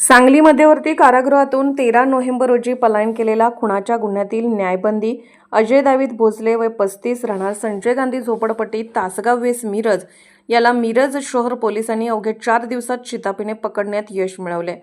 सांगली मध्यवर्ती कारागृहातून तेरा नोव्हेंबर रोजी पलायन केलेला खुनाच्या गुन्ह्यातील न्यायबंदी अजय दावीद भोसले व पस्तीस राहणार संजय गांधी झोपडपट्टी तासगाव वेस मिरज याला मिरज शहर पोलिसांनी अवघ्या चार दिवसात शितापीने पकडण्यात यश मिळवले.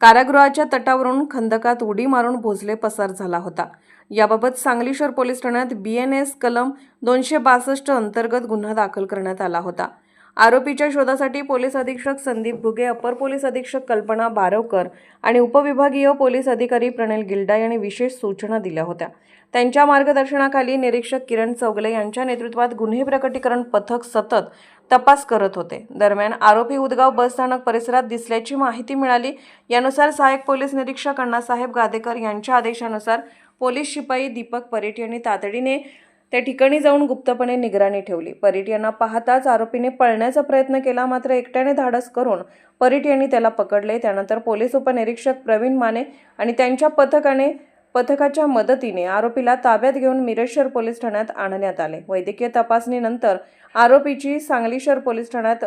कारागृहाच्या तटावरून खंदकात उडी मारून भोसले पसार झाला होता. याबाबत सांगली शहर पोलीस ठाण्यात बी एन एस कलम दोनशे बासष्ट अंतर्गत गुन्हा दाखल करण्यात आला होता. आरोपीच्या शोधासाठी पोलीस अधीक्षक संदीप घुगे अपर पोलीस अधीक्षक कल्पना बारवकर आणि उपविभागीय पोलीस अधिकारी प्रणल गिल्डा यांनी विशेष सूचना दिल्या होत्या. त्यांच्या मार्गदर्शनाखाली निरीक्षक किरण चौगले यांच्या नेतृत्वात गुन्हे प्रकटीकरण पथक सतत तपास करत होते. दरम्यान आरोपी उदगाव बसस्थानक परिसरात दिसल्याची माहिती मिळाली. यानुसार सहाय्यक पोलीस निरीक्षक अण्णासाहेब गादेकर यांच्या आदेशानुसार पोलीस शिपाई दीपक परेट यांनी तातडीने त्या ठिकाणी जाऊन गुप्तपणे निगराणी ठेवली. परीट यांना पाहताच आरोपीने पळण्याचा प्रयत्न केला मात्र एकट्याने धाडस करून परीट यांनी त्याला पकडले. त्यानंतर पोलीस उपनिरीक्षक प्रवीण माने आणि त्यांच्या पथकाने पथकाच्या मदतीने आरोपीला ताब्यात घेऊन मिरज पोलीस ठाण्यात आणण्यात आले. वैद्यकीय तपासणीनंतर आरोपीची सांगली शहर पोलीस ठाण्यात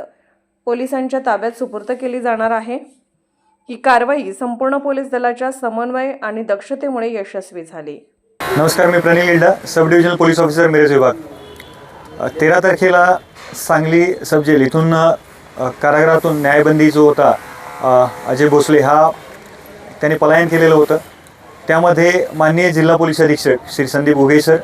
पोलिसांच्या ताब्यात सुपूर्द केली जाणार आहे. ही कारवाई संपूर्ण पोलीस दलाच्या समन्वय आणि दक्षतेमुळे यशस्वी झाली. नमस्कार मी Pranil Gilda sub divisional police officer Miraj विभाग. तेरा तारखेला सांगली सब जेल इथून कारागृहातून न्यायबंदी जो होता अजय भोसले हा त्याने पलायन केलेलं होतं. त्यामध्ये माननीय जिल्हा पोलीस अधीक्षक श्री संदीप उघे सर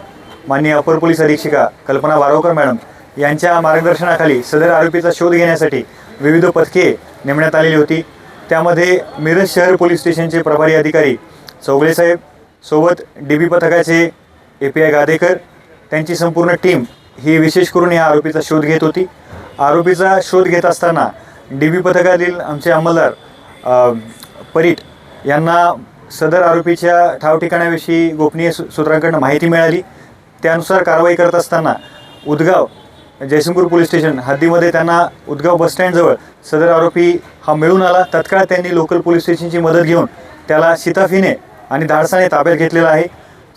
माननीय अपर पोलीस अधीक्षिका कल्पना वारोकर मॅडम यांच्या मार्गदर्शनाखाली सदर आरोपीचा शोध घेण्यासाठी विविध पथके नेमण्यात आलेली होती. त्यामध्ये मिरज शहर पोलीस स्टेशनचे प्रभारी अधिकारी चौगले साहेब सोबत डी बी पथकाचे ए पी आय गादेकर त्यांची संपूर्ण टीम ही विशेष करून या आरोपीचा शोध घेत होती. आरोपीचा शोध घेत असताना डी बी पथकातील आमचे अंमलदार परीट यांना सदर आरोपीच्या ठाव ठिकाणाविषयी गोपनीय सू- सूत्रांकडून माहिती मिळाली. त्यानुसार कारवाई करत असताना उदगाव जयसिंगपूर पोलीस स्टेशन हद्दीमध्ये त्यांना उदगाव बसस्टँडजवळ सदर आरोपी हा मिळून आला. तत्काळ त्यांनी लोकल पोलीस स्टेशनची मदत घेऊन त्याला शिताफीने आणि धाडसाने ताब्यात घेतलेला आहे.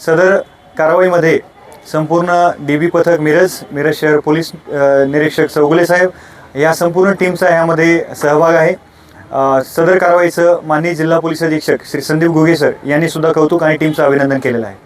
सदर कारवाईमध्ये संपूर्ण डी बी पथक मिरज मिरज शहर पोलीस निरीक्षक चौगुले साहेब या संपूर्ण टीमचा यामध्ये सहभाग आहे. सदर कारवाईचं माननीय जिल्हा पोलीस अधीक्षक श्री संदीप घुगे सर यांनी सुद्धा कौतुक आणि टीमचं अभिनंदन केलेलं आहे.